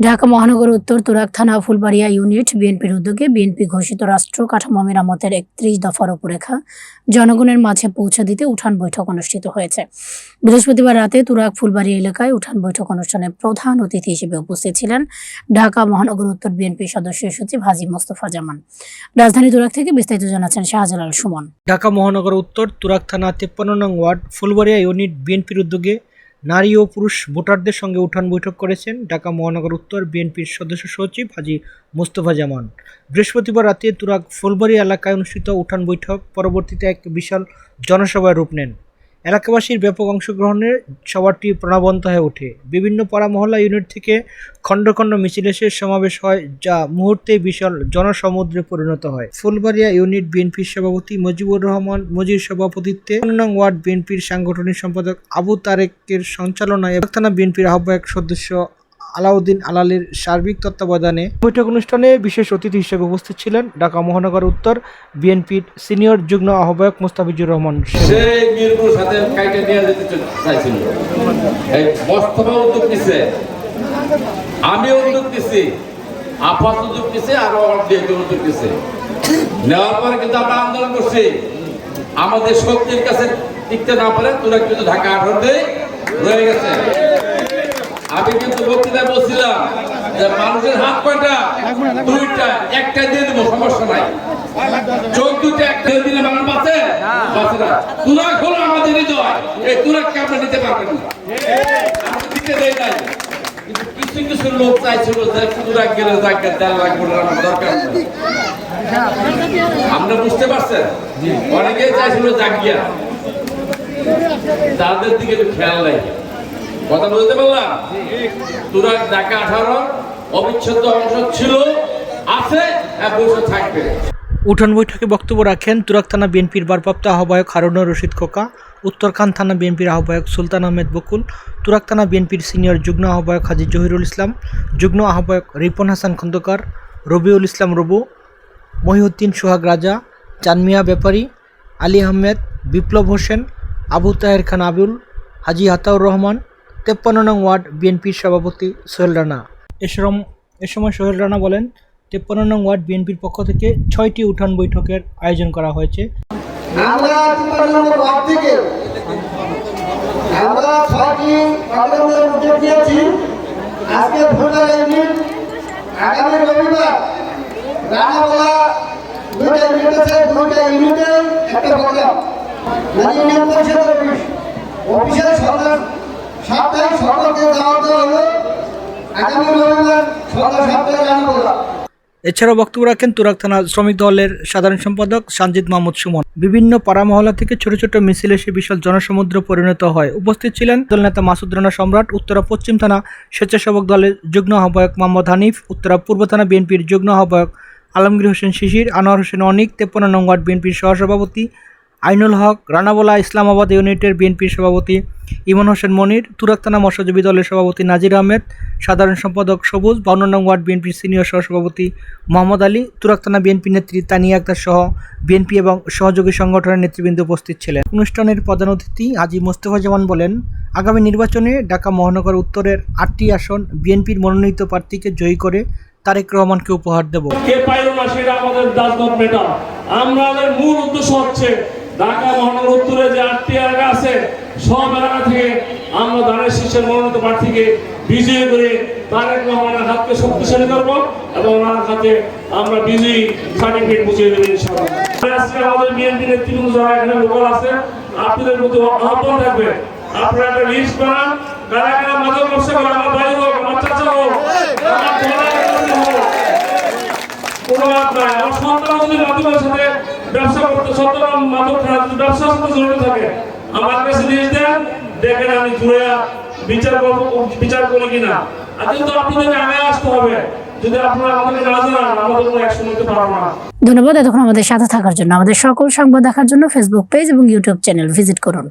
ঢাকা মহানগর উত্তর তুরাক থানা ফুলবাড়িয়া ইউনিট বিএনপির উদ্যোগে বিএনপি ঘোষিত রাষ্ট্র কাঠামো মেরামতের একত্রিশ দফা রূপরেখা জনগণের মাঝে পৌঁছে দিতে উঠান বৈঠক অনুষ্ঠিত হয়েছে। বৃহস্পতিবার রাতে তুরাক ফুলবাড়িয়া এলাকায় উঠান বৈঠক অনুষ্ঠানে প্রধান অতিথি হিসেবে উপস্থিত ছিলেন ঢাকা মহানগর উত্তর বিএনপি সদস্য সচিব হাজি মোস্তফা জামান। রাজধানী তুরাক থেকে বিস্তারিত জানাচ্ছেন শাহজালাল সুমন। ঢাকা মহানগর উত্তর তুরাক থানা তেপ্পান্ন নং ওয়ার্ড ফুলবাড়িয়া ইউনিট বিএনপির উদ্যোগে নারী ও পুরুষ ভোটারদের সঙ্গে উঠান বৈঠক করেছেন ঢাকা মহানগর উত্তর বিএনপির সদস্য সচিব হাজি মোস্তফা জামান। বৃহস্পতিবার রাতে তুরাগ ফুলবাড়ি এলাকায় অনুষ্ঠিত উঠান বৈঠক, পরবর্তীতে এক বিশাল জনসভায় রূপ নেন। এলাকাবাসীর ব্যাপক অংশগ্রহণে সভাটি প্রাণবন্ত হয়ে ওঠে। বিভিন্ন পাড়া মহল্লা ইউনিট থেকে খণ্ড খণ্ড মিছিল এসে সমাবেশ হয়, যা মুহূর্তে বিশাল জনসমুদ্রে পরিণত হয়। ফুলবাড়িয়া ইউনিট বিএনপির সভাপতি মুজিবুর রহমান মজির সভাপতিত্বে নং ওয়ার্ড বিএনপির সাংগঠনিক সম্পাদক আবু তারেকের সঞ্চালনায় থানা বিএনপির আহ্বায়ক সদস্য আলাউদ্দিন আলালের সার্বিক তত্ত্বাবধানে বৈঠক অনুষ্ঠানে বিশেষ অতিথি হিসেবে উপস্থিত ছিলেন ঢাকা মহানগর উত্তর বিএনপির সিনিয়র যুগ্ম আহ্বায়ক মুস্তাফিজুর রহমান আমি উদ্যোগ নিছি। আপাত উদ্যোগ উদ্যোগ নেওয়ার পরে কিন্তু আমরা আন্দোলন করছি। আমাদের শক্তির কাছে টিকতে না পারে, তোরা কিন্তু ঢাকা আঠারোতে রয়ে গেছে। আমি কিন্তু বক্তৃতায় বলছিলাম যে মানুষের হাত কয়টা দুইটা, একটা দিয়ে দেবো, সমস্যা নাই। চোখ দুটো একটা দিয়ে দিলে মানুষ বাঁচে? বাঁচে না। হলো আমাদের হৃদয়। এই আমরা নিতে পারবেন না। দিতে দেই নাই। কিছু কিছু লোক চাইছিল যে তুরাক গেলে আমার দরকার আমরা বুঝতে পারছেন? অনেকেই চাইছিল জাগিয়া। তাদের দিকে একটু খেয়াল নাই। কথা বলতে পারলাম তুরাক ঢাকা আঠারো অবিচ্ছেদ্য অংশ ছিল, আছে থাকবে। উঠান বৈঠকে বক্তব্য রাখেন তুরাক থানা বিএনপির ভারপ্রাপ্ত আহ্বায়ক হারুনুর রশিদ খোকা উত্তরখান থানা বিএনপির আহ্বায়ক সুলতান আহমেদ বকুল তুরাক থানা বিএনপির সিনিয়র যুগ্ম আহ্বায়ক হাজি জহিরুল ইসলাম, যুগ্ম আহ্বায়ক রিপন হাসান খন্দকার, রবিউল ইসলাম রবু, মহিউদ্দিন সোহাগ রাজা, চানমিয়া ব্যাপারী, আলী আহমেদ, বিপ্লব হোসেন, আবু তাহের খান আবুল হাজি হাতাউর রহমান তেপ্পান্ন নং ওয়ার্ড বিএনপির সভাপতি সোহেল রানা। এ সরম- এ সময় সোহেল রানা বলেন, তেপ্পান্ন নং ওয়ার্ড বিএনপির পক্ষ থেকে ছয়টি উঠান বৈঠকের আয়োজন করা হয়েছে। আমরা এছাড়াও বক্তব্য রাখেন তুরাক থানা শ্রমিক দলের সাধারণ সম্পাদক সঞ্জিত মাহমুদ সুমন। বিভিন্ন পাড়া মহল্লা থেকে ছোট ছোট মিছিল এসে বিশাল জনসমুদ্র পরিণত হয়। উপস্থিত ছিলেন দল নেতা মাসুদ রানা সম্রাট, উত্তরা পশ্চিম থানা স্বেচ্ছাসেবক দলের যুগ্ম আহ্বায়ক মোহাম্মদ হানিফ, উত্তরা পূর্ব থানা বিএনপির যুগ্ম আহ্বায়ক আলমগীর হোসেন শিশির, আনোয়ার হোসেন অনিক, তেপ্পান্ন নং বিএনপির সহসভাপতি আইনুল হক, রানাবোলা ইসলামাবাদ ইউনিটের বিএনপির সভাপতি, ইমন হোসেন মনির তুরাক থানা মৎস্যজীবী দলের সভাপতি নাজির আহমেদ, সাধারণ সম্পাদক সবুজ, বাউন্ন ওয়ার্ড বিএনপির সিনিয়র সহসভাপতি মোহাম্মদ আলী তুরাক থানা বিএনপি নেত্রী তানিয়া আক্তার সহ বিএনপি এবং সহযোগী সংগঠনের নেতৃবৃন্দ উপস্থিত ছিলেন। অনুষ্ঠানের প্রধান অতিথি হাজি মোস্তফা জামান বলেন, আগামী নির্বাচনে ঢাকা মহানগর উত্তরের আটটি আসন বিএনপির মনোনীত প্রার্থীকে জয়ী করে তারেক রহমানকে উপহার দেব। দাসগত আমাদের মূল উদ্দেশ্য হচ্ছে ঢাকা মহানগর উত্তরে যে আটটি এলাকা আছে, সব এলাকা থেকে আমরা দানের শীর্ষের মনোনীত প্রার্থীকে বিজয়ী করে তারেক রহমানের হাতকে শক্তিশালী করব এবং ওনার হাতে আমরা বিজয়ী সার্টিফিকেট বুঝিয়ে দেবো ইনশাআল্লাহ। আজকে আমাদের বিএনপি নেতৃবৃন্দ যারা এখানে লোকাল আছে, আপনাদের প্রতি আহ্বান থাকবে। আপনারা একটা লিস্ট বানান, কারা কারা মাদক ব্যবসা করে আমার ভাই হোক আমার চাচা হোক আমার বোনের হোক কোনো লাভ নাই আমার সন্তান যদি মাদকের সাথে মাদক জড়িত থাকে। আমার কাছে নিয়ে দেন দেখেন আমি ঘুরে বিচার বিচার করি কিনা। আপনাদের আগে আসতে হবে। ধন্যবাদ এতক্ষণ আমাদের সাথে থাকার জন্য। আমাদের সকল সংবাদ দেখার জন্য ফেসবুক পেজ এবং ইউটিউব চ্যানেল ভিজিট করুন।